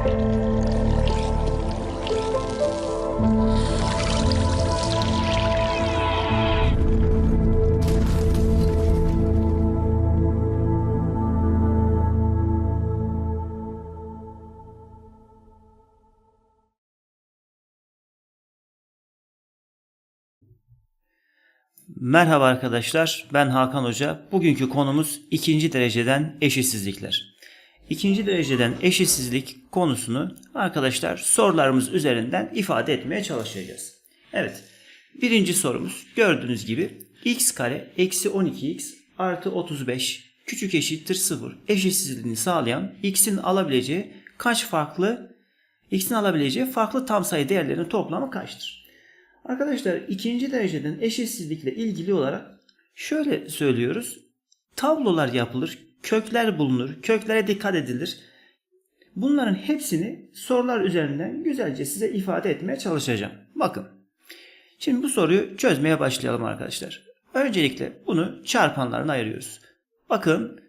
Merhaba arkadaşlar, ben Hakan Hoca. Bugünkü konumuz ikinci dereceden eşitsizlikler. İkinci dereceden eşitsizlik konusunu arkadaşlar sorularımız üzerinden ifade etmeye çalışacağız. Evet, birinci sorumuz gördüğünüz gibi x kare eksi 12x artı 35 küçük eşittir 0 eşitsizliğini sağlayan x'in alabileceği kaç farklı x'in alabileceği farklı tam sayı değerlerinin toplamı kaçtır? Arkadaşlar ikinci dereceden eşitsizlikle ilgili olarak şöyle söylüyoruz. Tablolar yapılır, kökler bulunur, köklere dikkat edilir. Bunların hepsini sorular üzerinden güzelce size ifade etmeye çalışacağım. Bakın. Şimdi bu soruyu çözmeye başlayalım arkadaşlar. Öncelikle bunu çarpanlarına ayırıyoruz. Bakın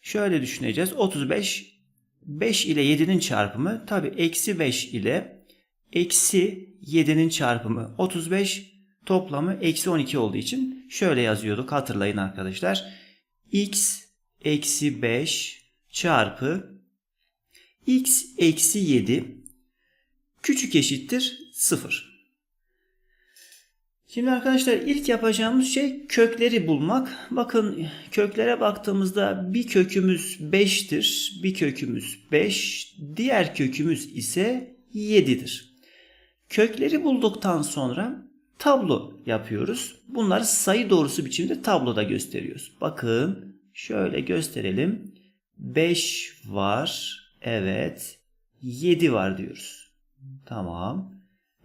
şöyle düşüneceğiz. 35 5 ile 7'nin çarpımı tabi eksi 5 ile eksi 7'nin çarpımı 35 toplamı eksi 12 olduğu için şöyle yazıyorduk hatırlayın arkadaşlar. x eksi 5 çarpı x eksi 7 küçük eşittir 0. Şimdi arkadaşlar ilk yapacağımız şey kökleri bulmak. Bakın köklere baktığımızda bir kökümüz 5'tir, bir kökümüz 5, diğer kökümüz ise 7'dir. Kökleri bulduktan sonra tablo yapıyoruz. Bunları sayı doğrusu biçimde tabloda gösteriyoruz. Bakın şöyle gösterelim. 5 var. Evet. 7 var diyoruz. Tamam.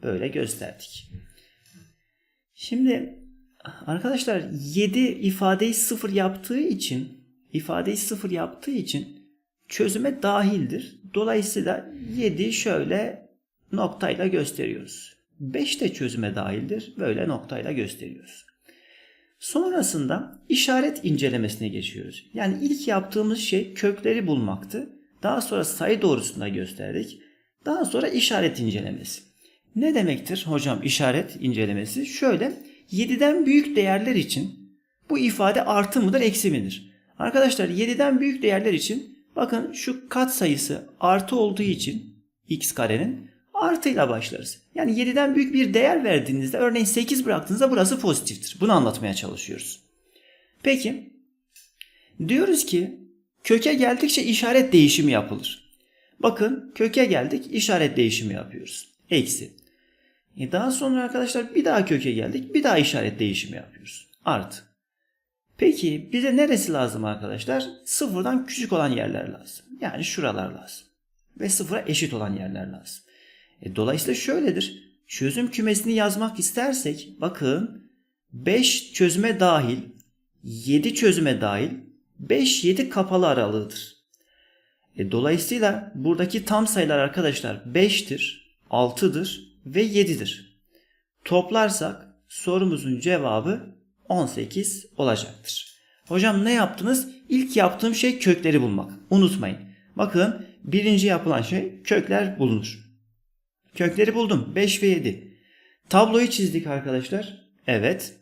Böyle gösterdik. Şimdi arkadaşlar 7 ifadeyi 0 yaptığı için ifadeyi 0 yaptığı için çözüme dahildir. Dolayısıyla 7 şöyle noktayla gösteriyoruz. 5 de çözüme dahildir. Böyle noktayla gösteriyoruz. Sonrasında işaret incelemesine geçiyoruz. Yani ilk yaptığımız şey kökleri bulmaktı. Daha sonra sayı doğrusunda gösterdik. Daha sonra işaret incelemesi. Ne demektir hocam işaret incelemesi? Şöyle 7'den büyük değerler için bu ifade artı mıdır eksi midir? Arkadaşlar 7'den büyük değerler için bakın şu kat sayısı artı olduğu için x karenin artıyla başlarız. Yani 7'den büyük bir değer verdiğinizde örneğin 8 bıraktığınızda burası pozitiftir. Bunu anlatmaya çalışıyoruz. Peki diyoruz ki köke geldikçe işaret değişimi yapılır. Bakın köke geldik işaret değişimi yapıyoruz. Eksi. E daha sonra arkadaşlar bir daha köke geldik bir daha işaret değişimi yapıyoruz. Artı. Peki bize neresi lazım arkadaşlar? Sıfırdan küçük olan yerler lazım. Yani şuralar lazım. Ve sıfıra eşit olan yerler lazım. E, dolayısıyla şöyledir. Çözüm kümesini yazmak istersek bakın 5 çözüme dahil 7 çözüme dahil 5-7 kapalı aralığıdır. E, dolayısıyla buradaki tam sayılar arkadaşlar 5'tir, 6'dır ve 7'dir. Toplarsak sorumuzun cevabı 18 olacaktır. Hocam ne yaptınız? İlk yaptığım şey kökleri bulmak. Unutmayın. Bakın birinci yapılan şey kökler bulunur. Kökleri buldum. 5 ve 7. Tabloyu çizdik arkadaşlar. Evet.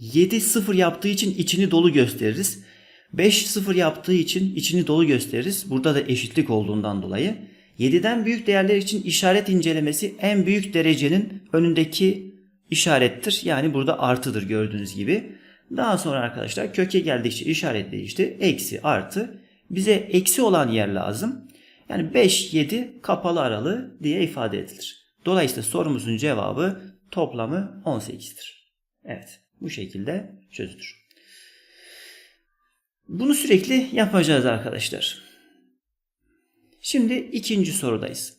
7 0 yaptığı için içini dolu gösteririz. 5 0 yaptığı için içini dolu gösteririz. Burada da eşitlik olduğundan dolayı. 7'den büyük değerler için işaret incelemesi en büyük derecenin önündeki işarettir. Yani burada artıdır gördüğünüz gibi. Daha sonra arkadaşlar köke geldikçe işaret değişti. Eksi artı. Bize eksi olan yer lazım. Yani 5, 7 kapalı aralığı diye ifade edilir. Dolayısıyla sorumuzun cevabı toplamı 18'dir. Evet bu şekilde çözülür. Bunu sürekli yapacağız arkadaşlar. Şimdi ikinci sorudayız.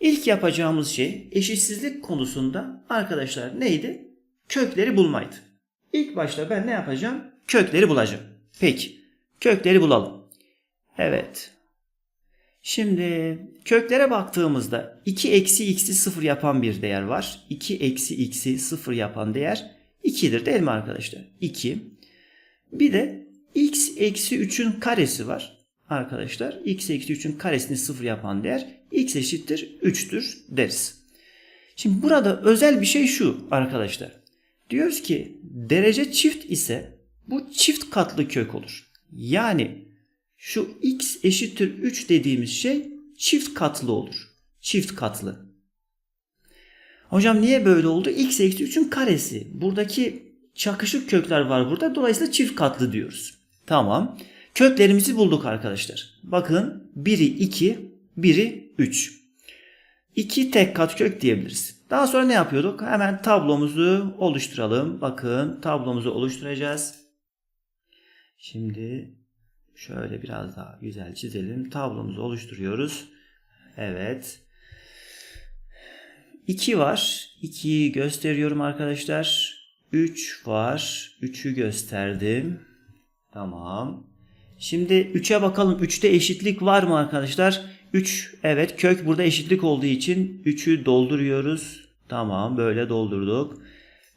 İlk yapacağımız şey eşitsizlik konusunda arkadaşlar neydi? Kökleri bulmaydı. İlk başta ben ne yapacağım? Kökleri bulacağım. Peki. Kökleri bulalım. Evet. Şimdi köklere baktığımızda 2 eksi x'i 0 yapan bir değer var. 2 eksi x'i 0 yapan değer 2'dir değil mi arkadaşlar? 2. Bir de x eksi 3'ün karesi var. arkadaşlar x eksi 3'ün karesini 0 yapan değer x eşittir 3'tür deriz. Şimdi burada özel bir şey şu arkadaşlar. Diyoruz ki derece çift ise bu çift katlı kök olur. Yani şu x eşittir 3 dediğimiz şey çift katlı olur. Çift katlı. Hocam niye böyle oldu? x eksi 3'ün karesi. Buradaki çakışık kökler var burada. Dolayısıyla çift katlı diyoruz. Tamam. Köklerimizi bulduk arkadaşlar. Bakın biri 2, biri 3. 2 tek kat kök diyebiliriz. Daha sonra ne yapıyorduk? Hemen tablomuzu oluşturalım. Bakın tablomuzu oluşturacağız. Şimdi şöyle biraz daha güzel çizelim. Tablomuzu oluşturuyoruz. Evet. 2 var. 2'yi gösteriyorum arkadaşlar. 3 var. 3'ü gösterdim. Tamam. Şimdi 3'e bakalım. 3'te eşitlik var mı arkadaşlar? 3 evet kök burada eşitlik olduğu için 3'ü dolduruyoruz. Tamam böyle doldurduk.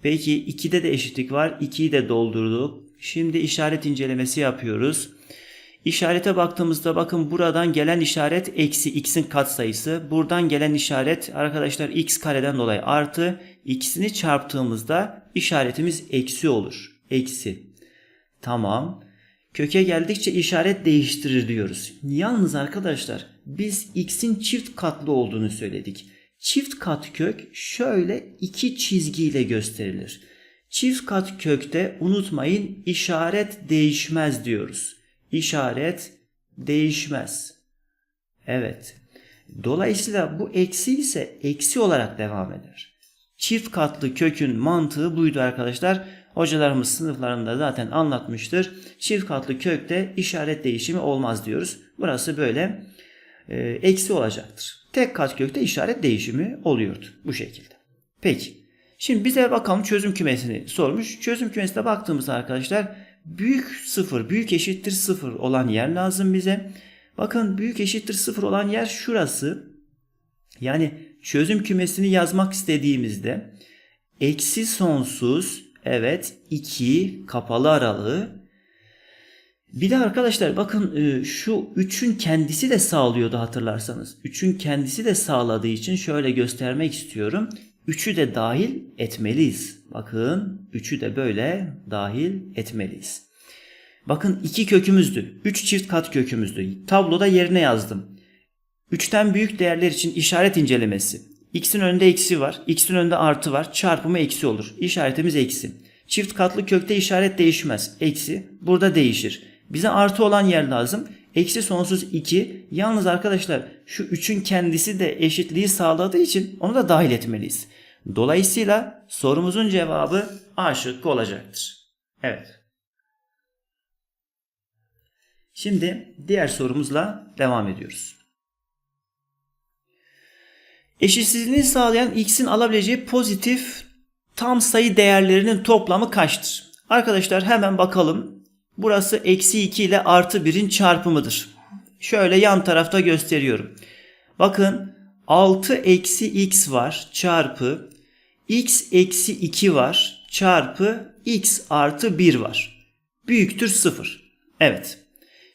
Peki 2'de de eşitlik var. 2'yi de doldurduk. Şimdi işaret incelemesi yapıyoruz. İşarete baktığımızda bakın buradan gelen işaret eksi x'in katsayısı. Buradan gelen işaret arkadaşlar x kareden dolayı artı. İkisini çarptığımızda işaretimiz eksi olur. Eksi. Tamam. Köke geldikçe işaret değiştirir diyoruz. Yalnız arkadaşlar biz x'in çift katlı olduğunu söyledik. Çift kat kök şöyle iki çizgiyle gösterilir. Çift kat kökte unutmayın işaret değişmez diyoruz. İşaret değişmez. Evet. Dolayısıyla bu eksi ise eksi olarak devam eder. Çift katlı kökün mantığı buydu arkadaşlar. Hocalarımız sınıflarında zaten anlatmıştır. Çift katlı kökte işaret değişimi olmaz diyoruz. Burası böyle e, eksi olacaktır. Tek kat kökte işaret değişimi oluyordu bu şekilde. Peki. Şimdi bize bakalım çözüm kümesini sormuş. Çözüm kümesine baktığımızda arkadaşlar büyük sıfır, büyük eşittir sıfır olan yer lazım bize. Bakın büyük eşittir sıfır olan yer şurası. Yani çözüm kümesini yazmak istediğimizde eksi sonsuz evet 2 kapalı aralığı bir de arkadaşlar bakın e, şu 3'ün kendisi de sağlıyordu hatırlarsanız. 3'ün kendisi de sağladığı için şöyle göstermek istiyorum. 3'ü de dahil etmeliyiz. Bakın 3'ü de böyle dahil etmeliyiz. Bakın 2 kökümüzdü. 3 çift kat kökümüzdü. Tabloda yerine yazdım. 3'ten büyük değerler için işaret incelemesi. X'in önünde eksi var. X'in önünde artı var. Çarpımı eksi olur. İşaretimiz eksi. Çift katlı kökte işaret değişmez. Eksi. Burada değişir. Bize artı olan yer lazım. Eksi sonsuz 2. Yalnız arkadaşlar şu 3'ün kendisi de eşitliği sağladığı için onu da dahil etmeliyiz. Dolayısıyla sorumuzun cevabı A şıkkı olacaktır. Evet. Şimdi diğer sorumuzla devam ediyoruz. Eşitsizliğini sağlayan x'in alabileceği pozitif tam sayı değerlerinin toplamı kaçtır? Arkadaşlar hemen bakalım. Burası eksi 2 ile artı 1'in çarpımıdır. Şöyle yan tarafta gösteriyorum. Bakın 6 eksi x var çarpı x eksi 2 var çarpı x artı 1 var. Büyüktür 0. Evet.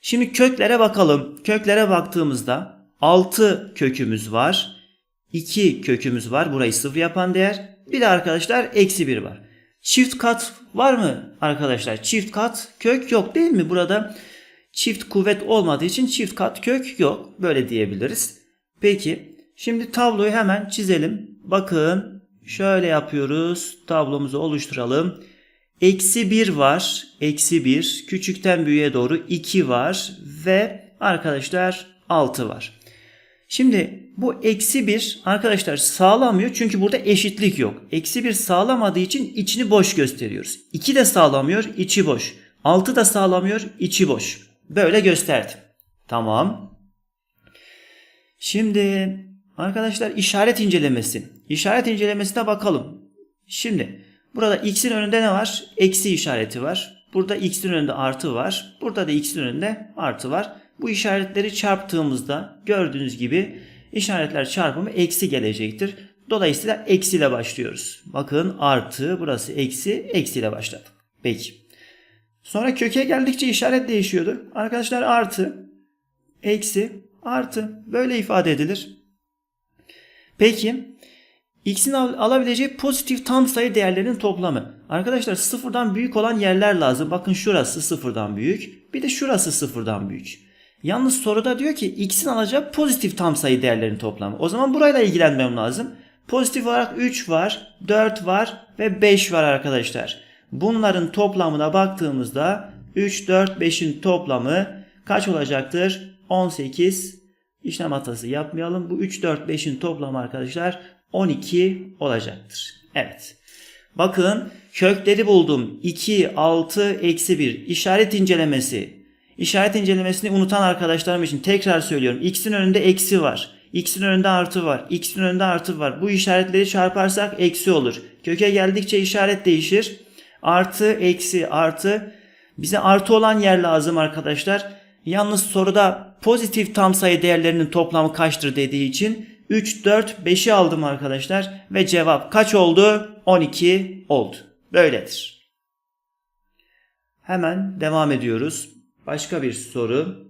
Şimdi köklere bakalım. Köklere baktığımızda 6 kökümüz var. 2 kökümüz var. Burayı 0 yapan değer. Bir de arkadaşlar eksi 1 var. Çift kat var mı arkadaşlar? Çift kat kök yok değil mi? Burada çift kuvvet olmadığı için çift kat kök yok. Böyle diyebiliriz. Peki şimdi tabloyu hemen çizelim. Bakın şöyle yapıyoruz. Tablomuzu oluşturalım. Eksi 1 var. Eksi 1. Küçükten büyüğe doğru 2 var. Ve arkadaşlar 6 var. Şimdi bu eksi 1 arkadaşlar sağlamıyor çünkü burada eşitlik yok. Eksi 1 sağlamadığı için içini boş gösteriyoruz. 2 de sağlamıyor içi boş. 6 da sağlamıyor içi boş. Böyle gösterdim. Tamam. Şimdi arkadaşlar işaret incelemesi. İşaret incelemesine bakalım. Şimdi burada x'in önünde ne var? Eksi işareti var. Burada x'in önünde artı var. Burada da x'in önünde artı var. Bu işaretleri çarptığımızda gördüğünüz gibi işaretler çarpımı eksi gelecektir. Dolayısıyla eksiyle başlıyoruz. Bakın artı burası eksi eksiyle başladı. Peki. Sonra köke geldikçe işaret değişiyordu. Arkadaşlar artı. eksi artı böyle ifade edilir. Peki x'in al- alabileceği pozitif tam sayı değerlerinin toplamı. Arkadaşlar sıfırdan büyük olan yerler lazım. Bakın şurası sıfırdan büyük. Bir de şurası sıfırdan büyük. Yalnız soruda diyor ki x'in alacağı pozitif tam sayı değerlerinin toplamı. O zaman burayla ilgilenmem lazım. Pozitif olarak 3 var, 4 var ve 5 var arkadaşlar. Bunların toplamına baktığımızda 3, 4, 5'in toplamı kaç olacaktır? 18. İşlem hatası yapmayalım. Bu 3, 4, 5'in toplamı arkadaşlar 12 olacaktır. Evet. Bakın kökleri buldum. 2, 6, eksi 1. İşaret incelemesi. İşaret incelemesini unutan arkadaşlarım için tekrar söylüyorum. X'in önünde eksi var. X'in önünde artı var. X'in önünde artı var. Bu işaretleri çarparsak eksi olur. Köke geldikçe işaret değişir. Artı, eksi, artı. Bize artı olan yer lazım arkadaşlar. Yalnız soruda pozitif tam sayı değerlerinin toplamı kaçtır dediği için 3, 4, 5'i aldım arkadaşlar. Ve cevap kaç oldu? 12 oldu. Böyledir. Hemen devam ediyoruz. Başka bir soru.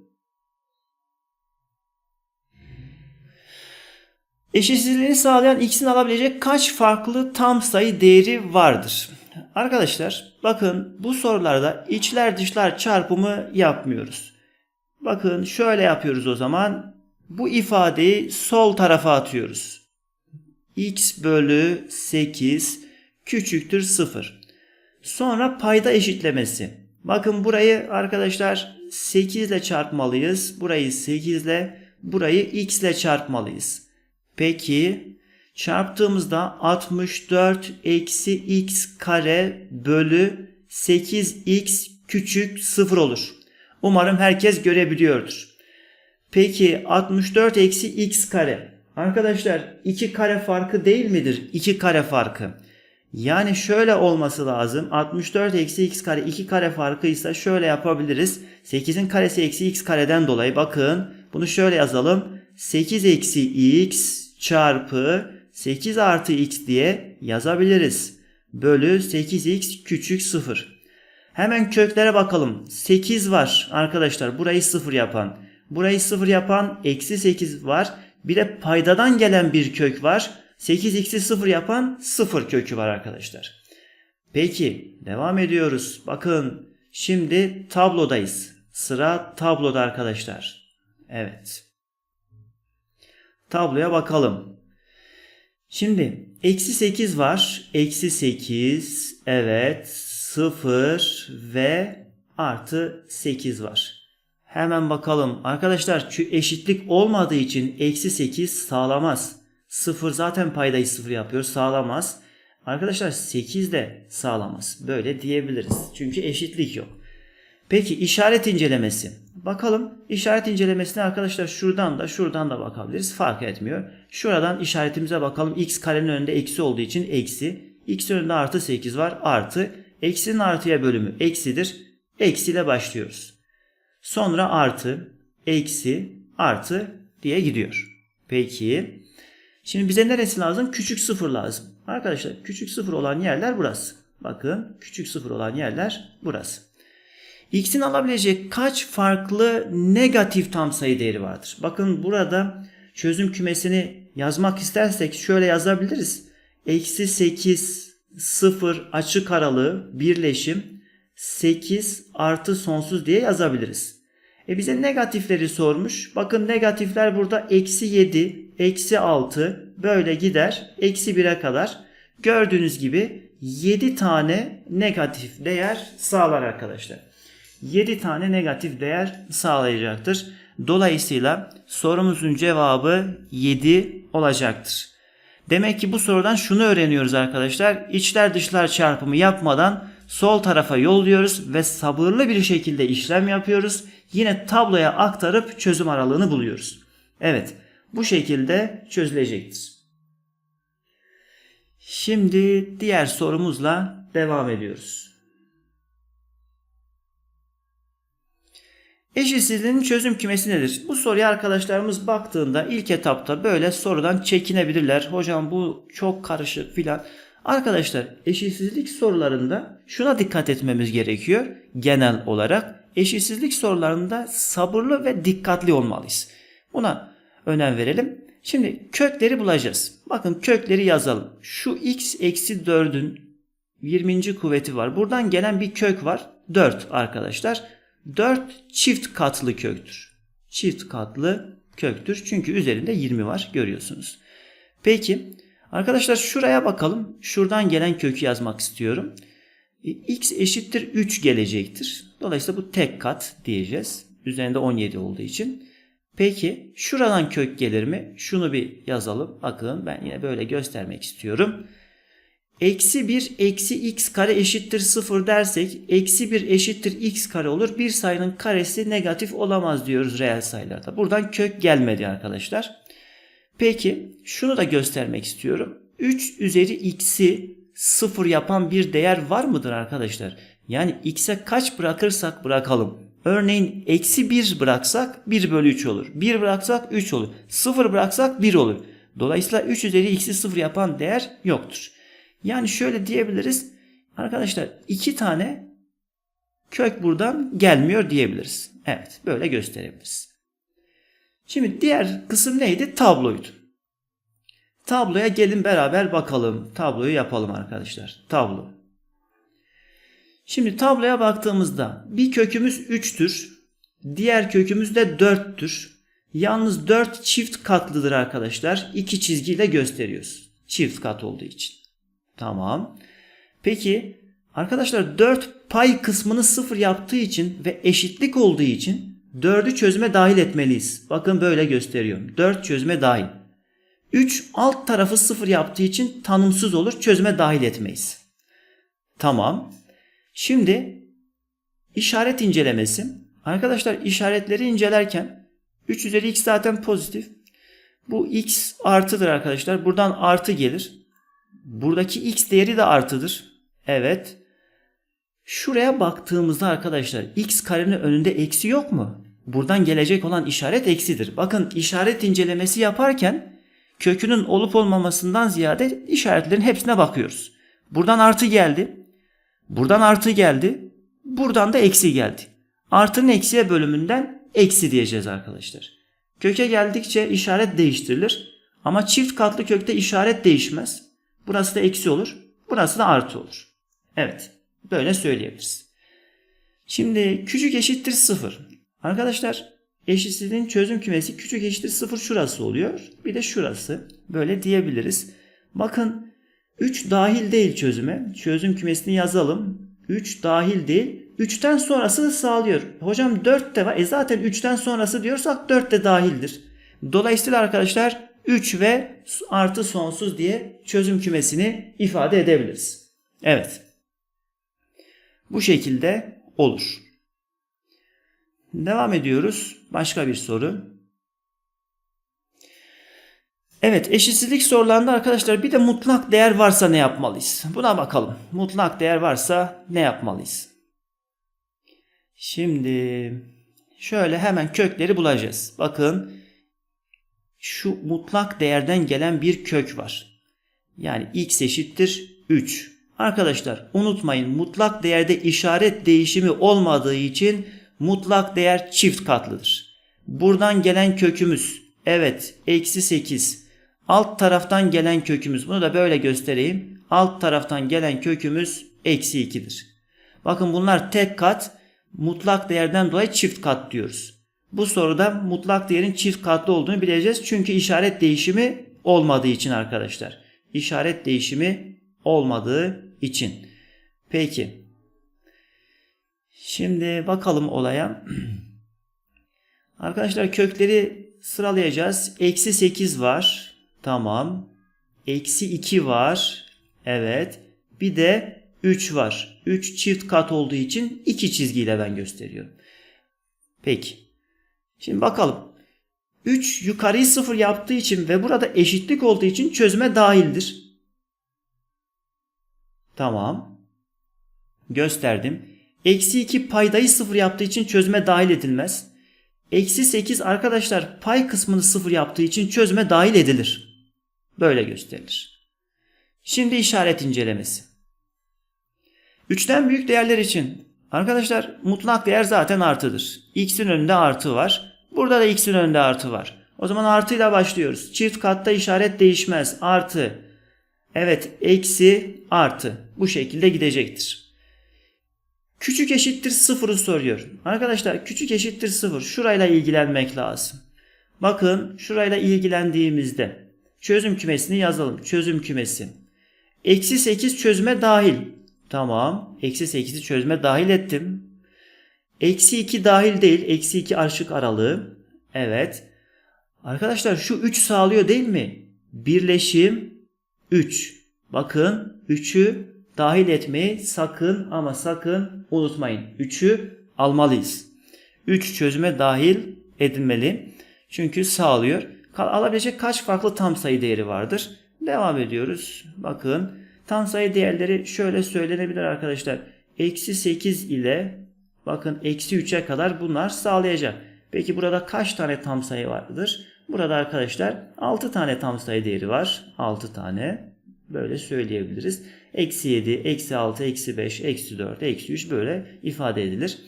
Eşitsizliğini sağlayan x'in alabilecek kaç farklı tam sayı değeri vardır? Arkadaşlar bakın bu sorularda içler dışlar çarpımı yapmıyoruz. Bakın şöyle yapıyoruz o zaman. Bu ifadeyi sol tarafa atıyoruz. x bölü 8 küçüktür 0. Sonra payda eşitlemesi. Bakın burayı arkadaşlar 8 ile çarpmalıyız. Burayı 8 ile, burayı x ile çarpmalıyız. Peki çarptığımızda 64 eksi x kare bölü 8x küçük 0 olur. Umarım herkes görebiliyordur. Peki 64 eksi x kare. Arkadaşlar 2 kare farkı değil midir? 2 kare farkı. Yani şöyle olması lazım. 64 eksi x kare 2 kare farkıysa şöyle yapabiliriz. 8'in karesi eksi x kareden dolayı bakın bunu şöyle yazalım. 8 eksi x çarpı 8 artı x diye yazabiliriz. Bölü 8x küçük 0. Hemen köklere bakalım. 8 var arkadaşlar burayı 0 yapan. Burayı 0 yapan eksi 8 var. Bir de paydadan gelen bir kök var. 8x'i 0 yapan 0 kökü var arkadaşlar. Peki devam ediyoruz. Bakın şimdi tablodayız. Sıra tabloda arkadaşlar. Evet. Tabloya bakalım. Şimdi eksi 8 var. Eksi 8 evet 0 ve artı 8 var. Hemen bakalım. Arkadaşlar çü- eşitlik olmadığı için eksi 8 sağlamaz. 0 zaten paydayı 0 yapıyor sağlamaz. Arkadaşlar 8 de sağlamaz. Böyle diyebiliriz. Çünkü eşitlik yok. Peki işaret incelemesi. Bakalım işaret incelemesine arkadaşlar şuradan da şuradan da bakabiliriz. Fark etmiyor. Şuradan işaretimize bakalım. X karenin önünde eksi olduğu için eksi. X önünde artı 8 var. Artı. Eksinin artıya bölümü eksidir. Eksiyle başlıyoruz. Sonra artı, eksi, artı diye gidiyor. Peki. Şimdi bize neresi lazım? Küçük sıfır lazım. Arkadaşlar küçük sıfır olan yerler burası. Bakın küçük sıfır olan yerler burası. X'in alabilecek kaç farklı negatif tam sayı değeri vardır? Bakın burada çözüm kümesini yazmak istersek şöyle yazabiliriz. Eksi 8, 0 açık aralığı birleşim 8 artı sonsuz diye yazabiliriz. E bize negatifleri sormuş. Bakın negatifler burada eksi 7, eksi 6 böyle gider. Eksi 1'e kadar. Gördüğünüz gibi 7 tane negatif değer sağlar arkadaşlar. 7 tane negatif değer sağlayacaktır. Dolayısıyla sorumuzun cevabı 7 olacaktır. Demek ki bu sorudan şunu öğreniyoruz arkadaşlar. İçler dışlar çarpımı yapmadan sol tarafa yolluyoruz ve sabırlı bir şekilde işlem yapıyoruz. Yine tabloya aktarıp çözüm aralığını buluyoruz. Evet bu şekilde çözülecektir. Şimdi diğer sorumuzla devam ediyoruz. Eşitsizliğin çözüm kümesi nedir? Bu soruya arkadaşlarımız baktığında ilk etapta böyle sorudan çekinebilirler. Hocam bu çok karışık filan. Arkadaşlar eşitsizlik sorularında şuna dikkat etmemiz gerekiyor genel olarak. Eşitsizlik sorularında sabırlı ve dikkatli olmalıyız. Buna önem verelim. Şimdi kökleri bulacağız. Bakın kökleri yazalım. Şu x eksi 4'ün 20. kuvveti var. Buradan gelen bir kök var. 4 arkadaşlar. 4 çift katlı köktür. Çift katlı köktür. Çünkü üzerinde 20 var görüyorsunuz. Peki arkadaşlar şuraya bakalım. Şuradan gelen kökü yazmak istiyorum. E, x eşittir 3 gelecektir. Dolayısıyla bu tek kat diyeceğiz. Üzerinde 17 olduğu için. Peki şuradan kök gelir mi? Şunu bir yazalım. Bakın ben yine böyle göstermek istiyorum. Eksi 1 eksi x kare eşittir 0 dersek eksi 1 eşittir x kare olur. Bir sayının karesi negatif olamaz diyoruz reel sayılarda. Buradan kök gelmedi arkadaşlar. Peki şunu da göstermek istiyorum. 3 üzeri x'i 0 yapan bir değer var mıdır arkadaşlar? Yani x'e kaç bırakırsak bırakalım. Örneğin eksi 1 bıraksak 1 bölü 3 olur. 1 bıraksak 3 olur. 0 bıraksak 1 olur. Dolayısıyla 3 üzeri x'i 0 yapan değer yoktur. Yani şöyle diyebiliriz. Arkadaşlar 2 tane kök buradan gelmiyor diyebiliriz. Evet böyle gösterebiliriz. Şimdi diğer kısım neydi? Tabloydu. Tabloya gelin beraber bakalım. Tabloyu yapalım arkadaşlar. Tablo. Şimdi tabloya baktığımızda bir kökümüz 3'tür. Diğer kökümüz de 4'tür. Yalnız 4 çift katlıdır arkadaşlar. İki çizgiyle gösteriyoruz. Çift kat olduğu için. Tamam. Peki arkadaşlar 4 pay kısmını 0 yaptığı için ve eşitlik olduğu için 4'ü çözüme dahil etmeliyiz. Bakın böyle gösteriyorum. 4 çözüme dahil. 3 alt tarafı 0 yaptığı için tanımsız olur. Çözüme dahil etmeyiz. Tamam. Şimdi işaret incelemesi. Arkadaşlar işaretleri incelerken 3 üzeri x zaten pozitif. Bu x artıdır arkadaşlar. Buradan artı gelir. Buradaki x değeri de artıdır. Evet. Şuraya baktığımızda arkadaşlar x karenin önünde eksi yok mu? Buradan gelecek olan işaret eksidir. Bakın işaret incelemesi yaparken kökünün olup olmamasından ziyade işaretlerin hepsine bakıyoruz. Buradan artı geldi. Buradan artı geldi. Buradan da eksi geldi. Artının eksiye bölümünden eksi diyeceğiz arkadaşlar. Köke geldikçe işaret değiştirilir. Ama çift katlı kökte işaret değişmez. Burası da eksi olur. Burası da artı olur. Evet. Böyle söyleyebiliriz. Şimdi küçük eşittir 0. Arkadaşlar eşitsizliğin çözüm kümesi küçük eşittir 0 şurası oluyor. Bir de şurası. Böyle diyebiliriz. Bakın 3 dahil değil çözüme. Çözüm kümesini yazalım. 3 dahil değil. 3'ten sonrası sağlıyor. Hocam 4 de var. E zaten 3'ten sonrası diyorsak 4 de dahildir. Dolayısıyla arkadaşlar 3 ve artı sonsuz diye çözüm kümesini ifade edebiliriz. Evet. Bu şekilde olur. Devam ediyoruz. Başka bir soru. Evet eşitsizlik sorularında arkadaşlar bir de mutlak değer varsa ne yapmalıyız? Buna bakalım. Mutlak değer varsa ne yapmalıyız? Şimdi şöyle hemen kökleri bulacağız. Bakın şu mutlak değerden gelen bir kök var. Yani x eşittir 3. Arkadaşlar unutmayın mutlak değerde işaret değişimi olmadığı için mutlak değer çift katlıdır. Buradan gelen kökümüz evet eksi 8. Alt taraftan gelen kökümüz bunu da böyle göstereyim. Alt taraftan gelen kökümüz eksi 2'dir. Bakın bunlar tek kat mutlak değerden dolayı çift kat diyoruz. Bu soruda mutlak değerin çift katlı olduğunu bileceğiz. Çünkü işaret değişimi olmadığı için arkadaşlar. İşaret değişimi olmadığı için. Peki. Şimdi bakalım olaya. Arkadaşlar kökleri sıralayacağız. Eksi 8 var. Tamam. Eksi 2 var. Evet. Bir de 3 var. 3 çift kat olduğu için iki çizgiyle ben gösteriyorum. Peki. Şimdi bakalım. 3 yukarıyı 0 yaptığı için ve burada eşitlik olduğu için çözüme dahildir. Tamam. Gösterdim. Eksi 2 paydayı 0 yaptığı için çözüme dahil edilmez. Eksi 8 arkadaşlar pay kısmını 0 yaptığı için çözüme dahil edilir. Böyle gösterilir. Şimdi işaret incelemesi. 3'ten büyük değerler için Arkadaşlar mutlak değer zaten artıdır. X'in önünde artı var. Burada da X'in önünde artı var. O zaman artıyla başlıyoruz. Çift katta işaret değişmez. Artı. Evet eksi artı. Bu şekilde gidecektir. Küçük eşittir sıfırı soruyor. Arkadaşlar küçük eşittir sıfır. Şurayla ilgilenmek lazım. Bakın şurayla ilgilendiğimizde çözüm kümesini yazalım. Çözüm kümesi. Eksi 8 çözüme dahil. Tamam. Eksi 8'i çözüme dahil ettim. Eksi 2 dahil değil. Eksi 2 arşık aralığı. Evet. Arkadaşlar şu 3 sağlıyor değil mi? Birleşim 3. Bakın 3'ü dahil etmeyi sakın ama sakın unutmayın. 3'ü almalıyız. 3 çözüme dahil edilmeli. Çünkü sağlıyor. Alabilecek kaç farklı tam sayı değeri vardır? Devam ediyoruz. Bakın tam sayı değerleri şöyle söylenebilir arkadaşlar. Eksi 8 ile bakın eksi 3'e kadar bunlar sağlayacak. Peki burada kaç tane tam sayı vardır? Burada arkadaşlar 6 tane tam sayı değeri var. 6 tane böyle söyleyebiliriz. Eksi 7, eksi 6, eksi 5, eksi 4, eksi 3 böyle ifade edilir.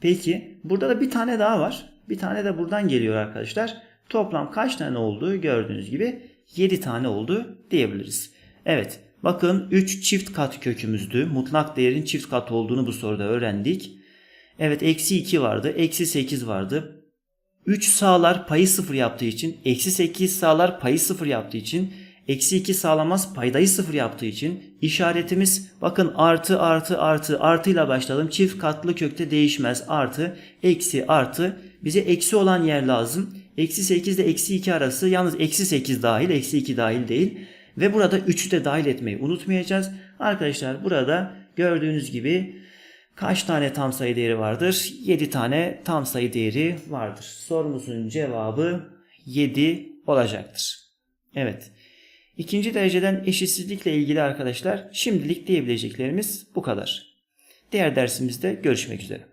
Peki burada da bir tane daha var. Bir tane de buradan geliyor arkadaşlar. Toplam kaç tane olduğu gördüğünüz gibi 7 tane oldu diyebiliriz. Evet bakın 3 çift kat kökümüzdü. Mutlak değerin çift kat olduğunu bu soruda öğrendik. Evet eksi 2 vardı. Eksi 8 vardı. 3 sağlar payı 0 yaptığı için. Eksi 8 sağlar payı 0 yaptığı için. Eksi 2 sağlamaz paydayı 0 yaptığı için. işaretimiz bakın artı artı artı artıyla başladım. Çift katlı kökte değişmez. Artı eksi artı. Bize eksi olan yer lazım. Eksi 8 ile eksi 2 arası yalnız eksi 8 dahil eksi 2 dahil değil. Ve burada 3'ü de dahil etmeyi unutmayacağız. Arkadaşlar burada gördüğünüz gibi kaç tane tam sayı değeri vardır? 7 tane tam sayı değeri vardır. Sorumuzun cevabı 7 olacaktır. Evet. İkinci dereceden eşitsizlikle ilgili arkadaşlar şimdilik diyebileceklerimiz bu kadar. Diğer dersimizde görüşmek üzere.